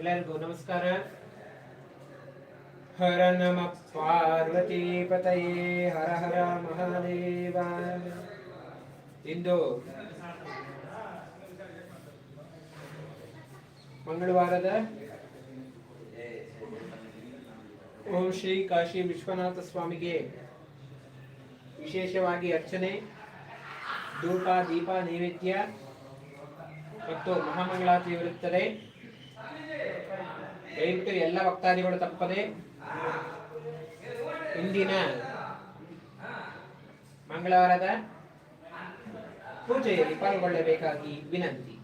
ಎಲ್ಲರಿಗೂ ನಮಸ್ಕಾರ. ಹರ ನಮ ಪಾರ್ವತಿ ಪತಯೇ, ಹರ ಹರ ಮಹಾದೇವ. ಇಂದು ಮಂಗಳವಾರದ ಓಂ ಶ್ರೀ ಕಾಶಿ ವಿಶ್ವನಾಥ ಸ್ವಾಮಿಗೆ ವಿಶೇಷವಾಗಿ ಅರ್ಚನೆ, ಧೂಪ, ದೀಪ, ನೈವೇದ್ಯ ಮತ್ತು ಮಹಾಮಂಗಳಾರತಿ ಇರುತ್ತದೆ. ದಯವಿಟ್ಟು ಎಲ್ಲ ವಕ್ತಾದಿಗಳು ತಪ್ಪದೆ ಇಂದಿನ ಮಂಗಳವಾರದ ಪೂಜೆಯಲ್ಲಿ ಪಾಲ್ಗೊಳ್ಳಬೇಕಾಗಿ ವಿನಂತಿ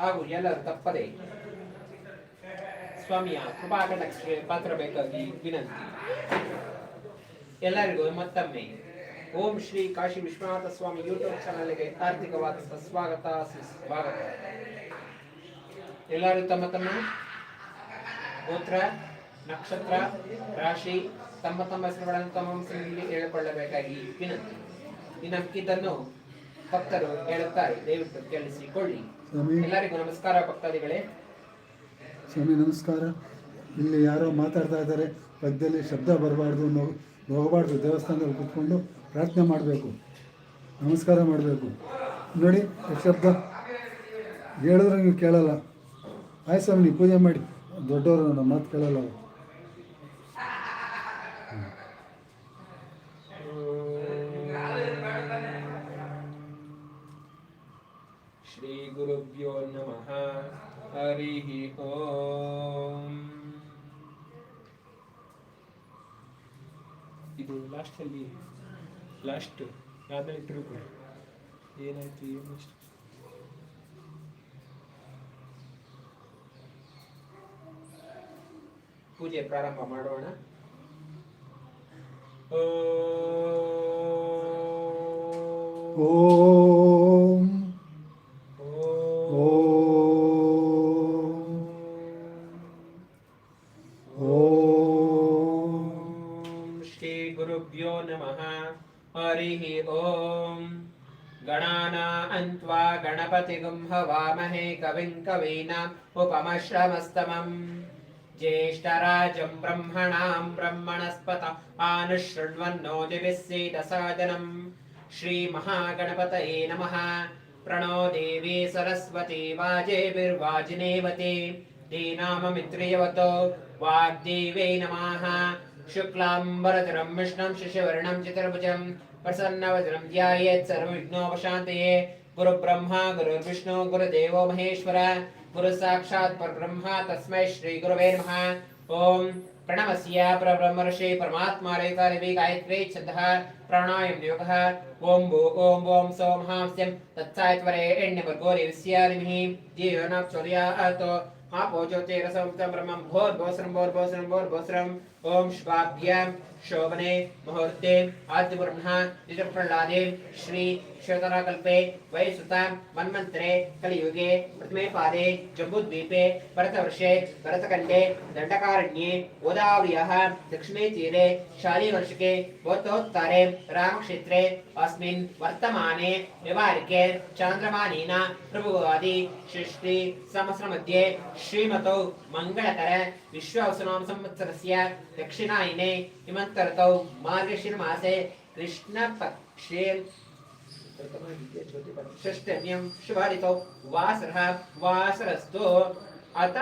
ಹಾಗೂ ಎಲ್ಲರೂ ತಪ್ಪದೆ ಸ್ವಾಮಿಯ ಕೃಪಾಕಟಕ್ಕೆ ಪಾತ್ರಬೇಕಾಗಿ ವಿನಂತಿ. ಎಲ್ಲರಿಗೂ ಮತ್ತೊಮ್ಮೆ ಓಂ ಶ್ರೀ ಕಾಶಿ ವಿಶ್ವನಾಥ ಸ್ವಾಮಿ ಯೂಟ್ಯೂಬ್ ಚಾನಲ್ಗೆ ಹಾರ್ದಿಕವಾದ ಸ್ವಾಗತ, ಸುಸ್ವಾಗತ. ಎಲ್ಲರೂ ತಮ್ಮ ತಮ್ಮ ಗೋತ್ರ ನಕ್ಷತ್ರ ರಾಶಿ ತಮ್ಮ ತಮ್ಮ ಹೆಸರುಗಳನ್ನು ತಮ್ಮ ಹೆಸರಿನಲ್ಲಿ ಹೇಳಿಕೊಳ್ಳಬೇಕಾಗಿ ವಿನಂತಿ. ಇನ್ನು ಮಿಕ್ಕಿದ್ದನ್ನು ಭಕ್ತರು ಹೇಳುತ್ತಾರೆ. ದಯವಿಟ್ಟು ಕೇಳಿಸಿಕೊಳ್ಳಿ. ಎಲ್ಲರಿಗೂ ನಮಸ್ಕಾರ ಭಕ್ತಾದಿಗಳೇ. ಸ್ವಾಮಿ ನಮಸ್ಕಾರ. ಇಲ್ಲಿ ಯಾರೋ ಮಾತಾಡ್ತಾ ಇದ್ದಾರೆ. ಪದ್ಯದಲ್ಲಿ ಶಬ್ದ ಬರಬಾರ್ದು ಹೋಗಬಾರ್ದು ದೇವಸ್ಥಾನದಲ್ಲಿ ಕೂತ್ಕೊಂಡು ಪ್ರಾರ್ಥನೆ ಮಾಡಬೇಕು. ನಮಸ್ಕಾರ ಮಾಡಬೇಕು. ನೋಡಿ ಶಬ್ದ. ಹೇಳಿದ್ರೆ ನೀವು ಕೇಳಲ್ಲ. ಆಯ್ತು ಸ್ವಾಮಿ ನೀವು ಪೂಜೆ ಮಾಡಿ. ದೊಡ್ಡವರು ನಮ್ಮ ಮಾತು ಕೇಳಲ್ಲ ಅವರು. ಶ್ರೀ ಗುರುಭ್ಯೋ ನಮಃ. ಹರಿ ಓಂ. ಇದು ಲಾಸ್ಟಲ್ಲಿ ಲಾಸ್ಟ್ ಯಾವ್ದಾದ್ರು ಏನಾಯ್ತು, ಏನು ಪೂಜೆ ಪ್ರಾರಂಭ ಮಾಡೋಣ ಓಂ ಓಂ ಓಂ ಶ್ರೀ ಗುರುಭ್ಯೋ ನಮಃ ಹರಿ ಓಂ ಗಣಾನಾನ್ವಾ ಗಣಪತಿಗುಂ ಹವಾಮಹೇ ज्येष्ठराजं ब्रह्मणां ब्रह्मणस्पत आनुशृण्वन्नो दिविः सीदसादनम् श्रीमहागणपतये नमः प्रणो देवी सरस्वती वाजेभिर्वाजिनेवती दीनाममित्रियवतो वाग्देवै नमः शुक्लाम्बरधरं विष्णुं शिशुवर्णं चतुर्भुजं प्रसन्नवजनं ध्यायेत् सर्वविघ्नोपशान्तये गुरुब्रह्मा गुरुर्विष्णु गुरुदेवो महेश्वर गुरु साक्षात पर परब्रह्म तस्मै श्री गुरुवे नमः। ओम प्रणमस्य परब्रह्म ऋषि परमात्मा रेतारिवे गायत्री छन्दः प्राणायाम योगः। ओम भू ओम ओम सोम हांस्यं तत्सायत्वरे एण्यवर्गोरे विस्यारिमिहि देयो न चोर्यातो आपो ज्योतिरसंतं ब्रह्मं। भोर्भोस्रं भोर्भोस्रं भोर्भोस्रं। ओम शुभाभ्यां शोभने मुहूर्ते आद्यब्रह्म निजप्रह्लादे श्री ಕ್ಷೇತ್ರಕಲ್ಪೆ ವಯಸ್ಸುತ, ಮನ್ಮಂತ್ರೆ, ಕಲಿಯುಗೆ ಪ್ರಥಮೆ ಪಾದೆ ಜಂಬುದ್ವೀಪೆ, ಭರತವರ್ಷೆ, ಭರತಕಂಡೆ, ದಂಡಕಾರಣ್ಯೆ ಗೋದಾವರಿಯ ದಕ್ಷಿಣೆ ತೀರೆ ಶಾಲಿ ವರ್ಷಕ್ಕೆ ಗೋತೋತ್ತಾರೆ ರಾಮಕ್ಷೇತ್ರೆ, ಅಸ್ಮಿನ್, ವರ್ತಮಾನೆ, ವ್ಯವಹಾರಿಕೆ, ಚಾಂದ್ರಮಾನೀನ, ಪ್ರಭುವಾದಿ, ಸೃಷ್ಟಿ ಸಮಸ್ರ ಮಧ್ಯೆ ಶ್ರೀಮತೌ, ಮಂಗಳಕರ ವಿಶ್ವಾವಸನಾಮ ಸಂವತ್ಸರಸ್ಯ, ದಕ್ಷಿಣಾಯಿನೆ, ಹಿಮಂತರತೌ ಮಾರ್ಗಶಿರ್ ಮಾಸೆ ಕೃಷ್ಣ ಪಕ್ಷೇ षष्टम्यं शुभादितौ वासरः वासरस्तु अत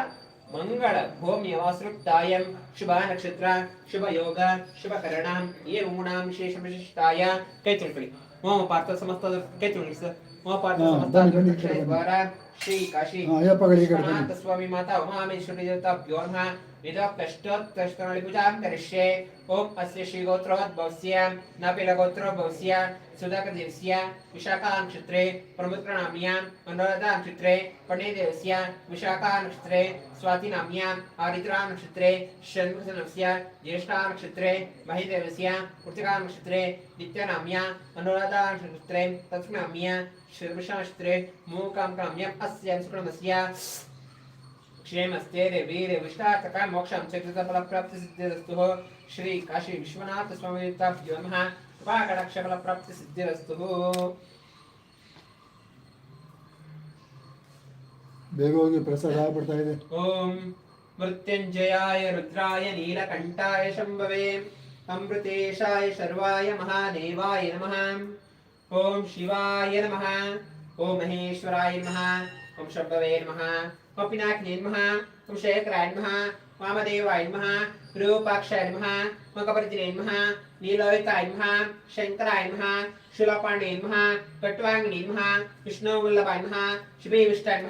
ಮಂಗಳ ಭೂಮ್ಯ ವಾಸೃಕ್ತಾಯಂ ಶುಭ ನಕ್ಷತ್ರ ಶುಭ ಯೋಗ ಶುಭ ಕರಣ ಏ ಗುಣಾಂ ವಿಶೇಷ ವಿಶಿಷ್ಟಾಯ ಕೈ ತೊಳ್ಕೊಳ್ಳಿ ಓಂ ಪಾರ್ಥ ಸಮಸ್ತ ಕೈ ತೊಳ್ಕೊಳ್ಳಿ ಸರ್ ಓಂ ಪಾರ್ಥ ಹಾ, ಸಮಸ್ತ ಬನ್ನಿ, ಬನ್ನಿ, ಈ ಕಡೆ ಬನ್ನಿ. ದ್ವಾರ ಶ್ರೀ ಕಾಶಿ ಹಾ, ಅಯ್ಯಪ್ಪಗಳು ಈ ಕಡೆ ಬನ್ನಿ. ವಿಶ್ವನಾಥ ಸ್ವಾಮಿ ಮಾತಾ ಉಮಾಮೇಶ್ವರಿ ದೇವತಾಭ್ಯೋ ನಮಃ विदोक्तष्टोत्तष्टनळि पूजां करिष्ये ॐ अस्य श्रीगोत्रोद्भवस्य नपिलगोत्रोद्भवस्य सुधाकदेवस्य विशाखानक्षत्रे प्रमुद्रनाम्याम् अनुराधानक्षत्रे पणेदेवस्य विशाखानक्षत्रे स्वातिनाम्याम् आरिद्रानक्षत्रे षण्मुखनस्य ज्येष्ठानक्षत्रे महिदेवस्य कृतिकानक्षत्रे नित्यनाम्या अनुराधानक्षत्रे तस्मिनाम्या शर्मिषानक्षत्रे मूकाङ्काम्यम् अस्य सुकृतस्य क्षेमस्ते वीर विष्टार्थक मोक्षं चतुर्थ फल प्राप्ति सिद्धिरस्तु श्री काशी विश्वनाथ स्वामी ताभ्यो नमः कृपाकटाक्ष फल प्राप्ति सिद्धिरस्तु ಬೇಗ ಹೋಗಿ ಪ್ರಸಾದ ಆಗ್ಬಿಡ್ತಾ ಇದೆ ಓಂ मृत्युञ्जयाय रुद्राय नीलकण्ठाय शम्भवे अमृतेशाय शर्वाय महादेवाय नमः ॐ शिवाय ఓం మహేశ్వరాయ నమ ఓం శంభవే నమ ఓం పినాకినే నమ ఓం శేఖరాయ నమ వామదేవాయ నమ రూపాక్షాయ నమ ముఖపరిచినే నమ నీలోహితాయ నమ శంకరాయ నమ శూలపాణే నమ కట్వాంగిణే నమ విష్ణువల్లభాయ నమ శుభే విష్టాయ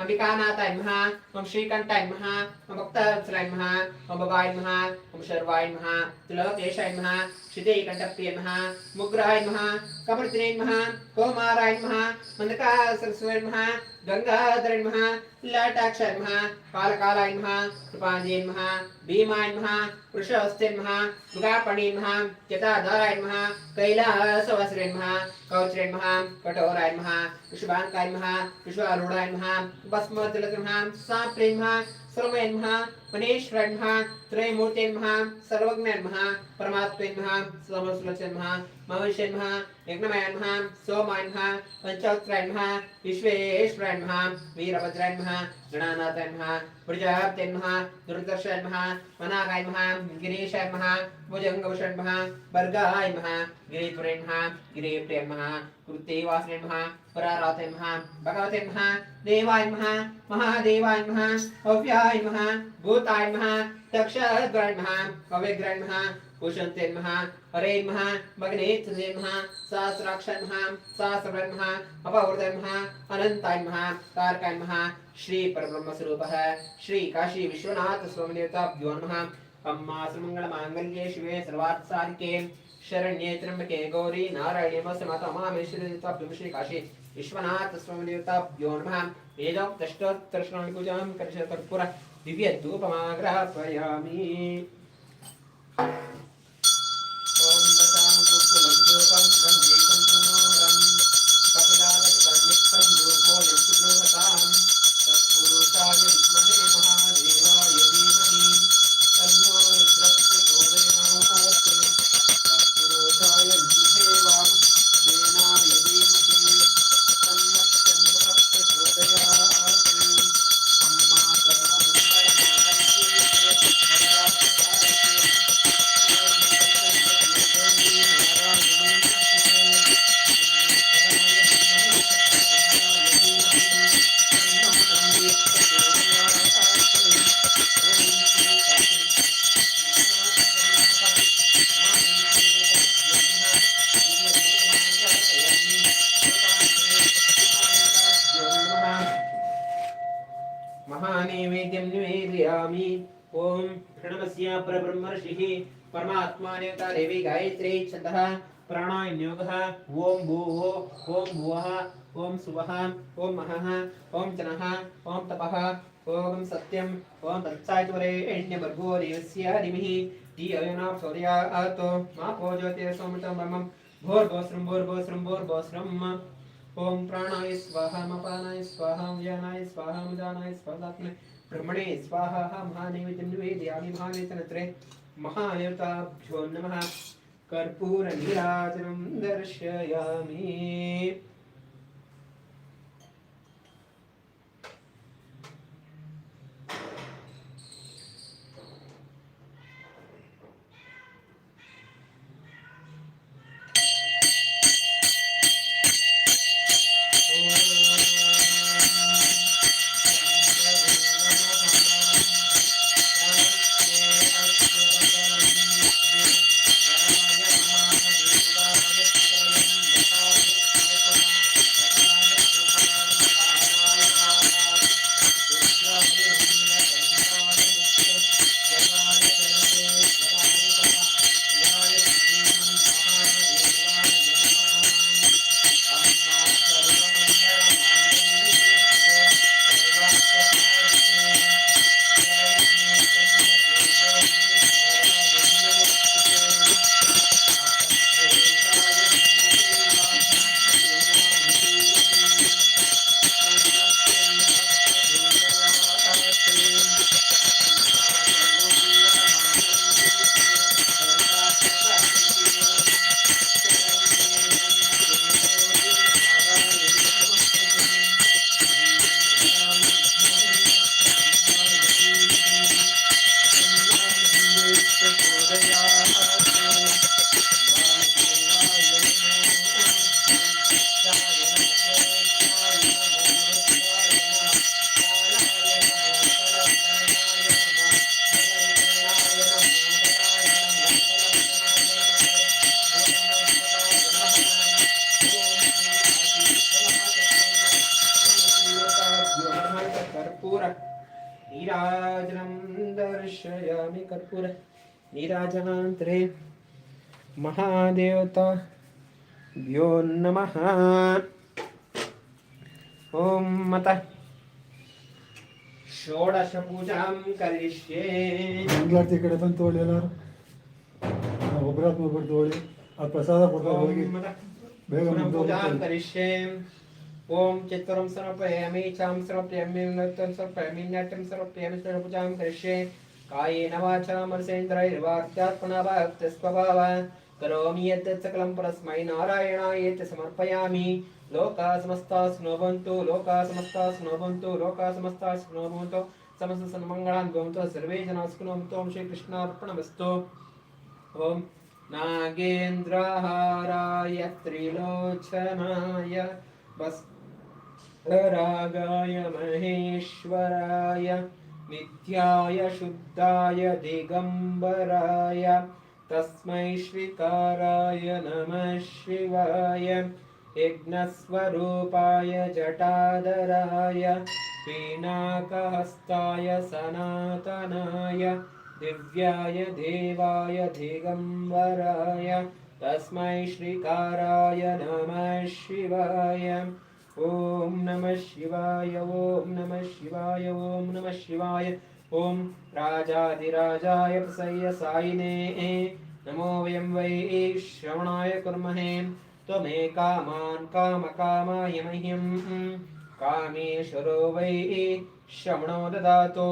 नमः अम्बिकानाथाय नमः। ॐ श्रीकण्ठाय नमः। ॐ भक्तवत्सलाय नमः। ॐ भवाय नमः। ॐ शर्वाय नमः। तिलोकेशाय नमः। श्रीदेकण्ठप्रिय नमः। मुग्राय नमः। कमर्दिने नमः। कौमाराय नमः। मन्दकासरस्वय नमः। गङ्गाधर नमः। लाटाक्षाय नमः। कालकालाय नमः। कृपाञ्जय नमः। भीमाय नमः। वृषहस्ते नमः। मृगापणे नमः। जटाधाराय नमः। कैलासवासरे नमः। कौचरे नमः। कठोराय नमः। विश्वाङ्काय नमः। विश्वारूढाय नमः। भस्मतिलकमः साप्रेमः सर्वमयन्मः मनेश्वरन्मः त्रयमूर्तेन्मः सर्वज्ञन्मः परमात्मेन्मः सोमसुलक्षन्मः महेश्वन्मः यज्ञमयन्मः सोमान्मः पञ्चोत्तरन्मः विश्वेश्वरन्मः वीरभद्रन्मः गणानाथन्मः प्रजाप्तेन्मः दुर्दर्शन्मः मनागायन्मः गिरीशन्मः भुजङ्गभूषण्मः वर्गायन्मः गिरिपुरेन्मः गिरिप्रेन्मः कृत्यैवास्मे नमः पराराते नमः, भगवते नमः, देवाय नमः, महादेवाय नमः हव्याय नमः, भूताय नमः तक्षग्राय नमः हव्यग्राय नमः उशन्ते नमः, हरे नमः मग्ने तुजे नमः सहस्राक्ष नमः सहस्रभ्र नमः अपहृदय नमः, अनन्ताय नमः, तारकाय नमः, श्री परब्रह्मस्वरूपः, श्री काशी विश्वनाथ स्वामिदेवताभ्यो नमः। अम्मा सुमङ्गलमाङ्गल्ये शिवे सर्वार्थसाधिके शरण्ये त्र्यम्बके गौरी नारायणे नमस्ते माता महामेश्वरी देवताभ्यो श्री काशी विश्वनाथ स्वामी देवताभ्यो नमः वेदोक्तष्टोत्तरश्रवणि पूजां कर्पूर परब्रह्मर्षिः परमात्मा देवता देवी गायत्री छन्दः प्राणायनियोगः। ॐ भूः ॐ भुवः ॐ सुवः ॐ महः ॐ जनः ॐ तपः ॐ सत्यम् ॐ तत्सायितवरेण्यभर्गो देवस्य धीमहि धियो सूर्यात् मा पूजोते सोमृतं ब्रह्मं। भोर्भोस्रं भोर्भोस्रं, भोर्भोस्रम्। ॐ प्राणाय स्वाहा, मपानाय स्वाहा व्यानाय स्वाहा, मुदानाय ब्रह्मणे स्वाहा महानैवेद्यं निवेदयामि महावेतनत्रे महायताभ्यो नमः। कर्पूरनीराजनं दर्शयामि। कर्पूर नीराजनान्तरे महादेवता भ्यो नमः ॐ मतः षोडशपूजां करिष्ये ಮಂಗಳಾರತಿ ಕಡೆ ಬಂದು ತಗೊಳ್ಳಿ ಎಲ್ಲರೂ ಒಬ್ಬರಾತ್ಮ ಒಬ್ಬರು ತಗೊಳ್ಳಿ ಆ ಪ್ರಸಾದ ಕೊಡ್ತಾ ಹೋಗಿ ॐ मतः ಬೇಗ पुनः ಮುಂದೆ पूजां ಹೋಗ್ತಾರೆ. करिष्ये ॐ चित्तरं समर्पयामि चां समर्पयामि नृत्यं समर्पयामि नाट्यं समर्पयामि पूजां करिष्ये कायेन वाचा मनसेन्द्रैर्वाक्यात्मना भक्तिस्वभाव करोमि यत् सकलं परस्मै नारायणाय इति समर्पयामि लोकाः समस्ताः स्नोभवन्तु लोकाः समस्ताः स्नोभवन्तु लोकाः समस्ताः स्नोभवन्तु समस्त सन्मङ्गलान् भवन्तु सर्वे जनाः स्कुनोन्तु ॐ श्रीकृष्णार्पणमस्तु ॐ नागेन्द्रहाराय त्रिलोचनाय वस्त्ररागाय महेश्वराय नित्याय शुद्धाय दिगम्बराय तस्मै श्रीकाराय नमः शिवाय। यज्ञस्वरूपाय जटाधराय पीनाकहस्ताय सनातनाय दिव्याय देवाय दिगम्बराय तस्मै श्रीकाराय नमः शिवाय ॐ नमः शिवाय ॐ नमः शिवाय ॐ नमः शिवाय। ॐ राजाधिराजाय प्रसय्य सायिने नमो वयं वै श्रवणाय कुर्महे। त्वमे कामान् कामकामाय मह्यं। कामेश्वरो वै श्रवणो ददातु।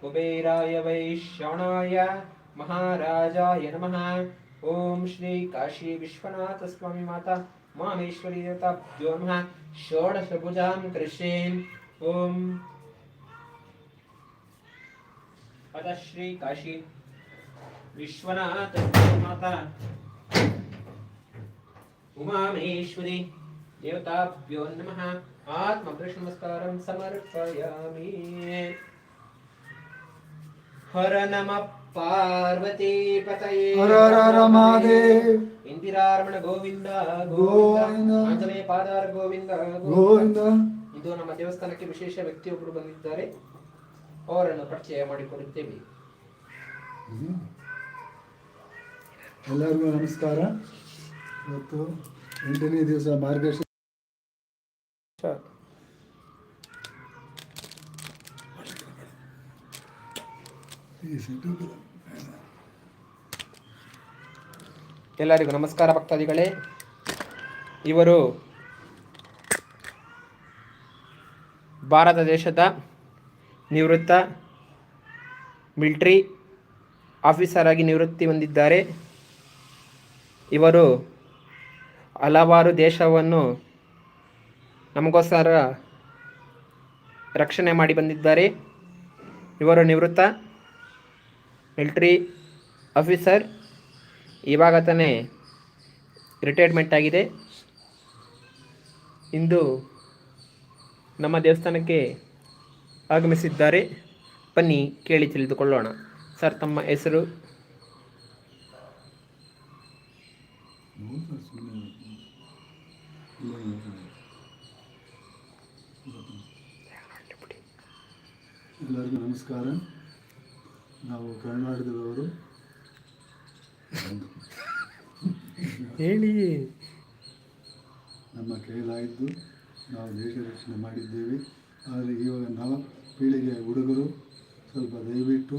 कुबेराय वै श्रवणाय महाराजाय नमः। ॐ श्री काशी विश्वनाथ स्वामी माता मामेश्वरी देवताभ्यो नमः। षोडशभुजां कृष्णीम् ॐ अतः श्रीकाशी। विश्वनाथ माता। देवताभ्यो नमः। आत्मवृषनमस्कारं समर्पयामि। हर नमः पार्वती पतये। हर हर महादेव। ಇಂದಿರಾರಮಣ ಗೋವಿಂದ ಗೋವಿಂದ. ಆಂಜನೇಯ ಪಾದಾರ ಗೋವಿಂದ ಗೋವಿಂದ ಇದು ನಮ್ಮ ದೇವಸ್ಥಾನಕ್ಕೆ ವಿಶೇಷ ವ್ಯಕ್ತಿಯೊಬ್ಬರು ಬಂದಿದ್ದಾರೆ. ಅವರನ್ನು ಪರಿಚಯ ಮಾಡಿಕೊಡುತ್ತೇವೆ. ಎಲ್ಲರಿಗೂ ನಮಸ್ಕಾರ. ಇವತ್ತು ಎಂಟನೇ ದಿವಸ ಮಾರ್ಗಶಿರ ಎಲ್ಲರಿಗೂ ನಮಸ್ಕಾರ ಭಕ್ತಾದಿಗಳೇ. ಇವರು ಭಾರತ ದೇಶದ ನಿವೃತ್ತ ಮಿಲ್ಟ್ರಿ ಆಫೀಸರ್ ಆಗಿ ನಿವೃತ್ತಿ ಹೊಂದಿದ್ದಾರೆ. ಇವರು ಹಲವಾರು ದೇಶವನ್ನು ನಮಗೋಸ್ಕರ ರಕ್ಷಣೆ ಮಾಡಿ ಬಂದಿದ್ದಾರೆ. ಇವರು ನಿವೃತ್ತ ಮಿಲ್ಟ್ರಿ ಆಫೀಸರ್ ಇವಾಗ ತಾನೇ ರಿಟೈರ್ಮೆಂಟ್ ಆಗಿದೆ. ಇಂದು ನಮ್ಮ ದೇವಸ್ಥಾನಕ್ಕೆ ಆಗಮಿಸಿದ್ದಾರೆ. ಬನ್ನಿ, ಕೇಳಿ ತಿಳಿದುಕೊಳ್ಳೋಣ. ಸರ್, ತಮ್ಮ ಹೆಸರು? ಎಲ್ಲರಿಗೂ ನಮಸ್ಕಾರ. ನಾವು ಕರ್ನಾಟಕದವರು ಹೇಳಿ. ನಮ್ಮ ಕೈಲಾಯಿತು. ನಾವು ದೇಶ ರಕ್ಷಣೆ ಮಾಡಿದ್ದೇವೆ. ಆದರೆ ಇವಾಗ ನವ ಪೀಳಿಗೆಯ ಹುಡುಗರು ಸ್ವಲ್ಪ ದಯವಿಟ್ಟು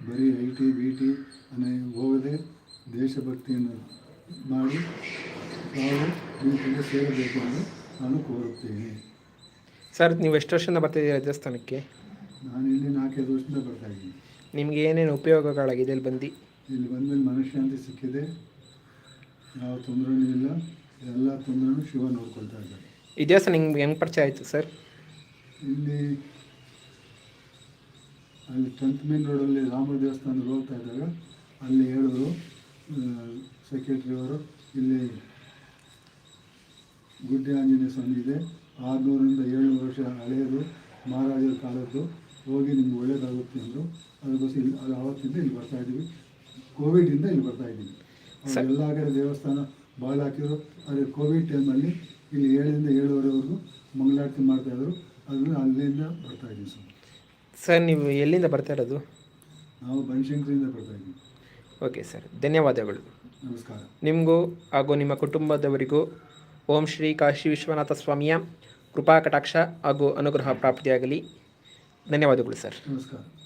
ಬರೀ ಐ ಟಿ ಬಿ ಟಿ ಅನ್ನೋ ಹೋಗದೆ ದೇಶಭಕ್ತಿಯನ್ನು ಮಾಡಿ ನಾವು ಡ್ಯೂಟಿಗೆ ಸೇರಬೇಕು ಎಂದು ನಾನು ಕೋರುತ್ತೇನೆ. ಸರ್ ನೀವು ಎಷ್ಟು ವರ್ಷದಿಂದ ಬರ್ತಿದ್ದೀರಾ ದೇವಸ್ಥಾನಕ್ಕೆ? ನಾನು ಇಲ್ಲಿ ನಾಲ್ಕೈದು ವರ್ಷದಿಂದ ಬರ್ತಾ ಇದ್ದೀನಿ. ನಿಮಗೆ ಏನೇನು ಉಪಯೋಗಗಳಾಗಿದೆ ಇಲ್ಲಿ ಬಂದು? ಇಲ್ಲಿ ಬಂದಮೇಲೆ ಮನಃಶಾಂತಿ ಸಿಕ್ಕಿದೆ. ಯಾವ ತೊಂದರೆನೂ ಇಲ್ಲ. ಎಲ್ಲ ತೊಂದರೆನೂ ಶಿವ ನೋಡ್ಕೊಳ್ತಾ ಇದ್ದಾರೆ. ಈ ದೇವಸ್ಥಾನ ನಿಮ್ಗೆ ಹೆಂಗೆ ಪರಿಚಯ ಆಯಿತು ಸರ್? ಇಲ್ಲಿ ಅಲ್ಲಿ ಟೆಂತ್ ಮೇನ್ ರೋಡಲ್ಲಿ ರಾಮ ದೇವಸ್ಥಾನ ಹೋಗ್ತಾ ಇದ್ದಾಗ ಅಲ್ಲಿ ಹೇಳಿದ್ರು ಸೆಕ್ರೆಟ್ರಿ ಅವರು ಇಲ್ಲಿ ಗುಡ್ಡೆ ಆಂಜನೇಯ ಸ್ವಾಮಿ ಇದೆ. ಆರುನೂರಿಂದ ಏಳ್ನೂರು ವರ್ಷ ಹಳೆಯದು ಮಹಾರಾಜರ ಕಾಲದ್ದು. ಹೋಗಿ ನಿಮ್ಗೆ ಒಳ್ಳೇದಾಗುತ್ತೆ ಅಂದರು. ಅದಕ್ಕೋಸ್ಕರ ಇಲ್ಲಿ ಅದು ಆವತ್ತಿಂದ ಇಲ್ಲಿ ಬರ್ತಾ ಇದ್ದೀವಿ. ಕೋವಿಡಿಂದ ಇಲ್ಲಿ ಬರ್ತಾ ಇದ್ದೀವಿ. ಎಲ್ಲ ಕಡೆ ದೇವಸ್ಥಾನ ಬಾಗಿಲು ಹಾಕಿದ್ರು. ಆದರೆ ಕೋವಿಡ್ ಟೈಮಲ್ಲಿ ಇಲ್ಲಿ ಏಳರಿಂದ ಏಳುವರೆವರೆಗೂ ಮಂಗಳಾರತಿ ಮಾಡ್ತಾಯಿದ್ರು ಅದನ್ನು ಅಲ್ಲಿಂದ ಬರ್ತಾ ಇದ್ದೀವಿ ಸರ್. ಸರ್ ನೀವು ಎಲ್ಲಿಂದ ಬರ್ತಾ ಇರೋದು? ನಾವು ಬನಶಂಕರಿಂದ ಬರ್ತಾ ಇದ್ದೀವಿ. ಓಕೆ ಸರ್ ಧನ್ಯವಾದಗಳು. ನಮಸ್ಕಾರ. ನಿಮಗೂ ಹಾಗೂ ನಿಮ್ಮ ಕುಟುಂಬದವರಿಗೂ ಓಂ ಶ್ರೀ ಕಾಶಿ ವಿಶ್ವನಾಥ ಸ್ವಾಮಿಯ ಕೃಪಾ ಕಟಾಕ್ಷ ಹಾಗೂ ಅನುಗ್ರಹ ಪ್ರಾಪ್ತಿಯಾಗಲಿ. ಧನ್ಯವಾದಗಳು ಸರ್. ನಮಸ್ಕಾರ.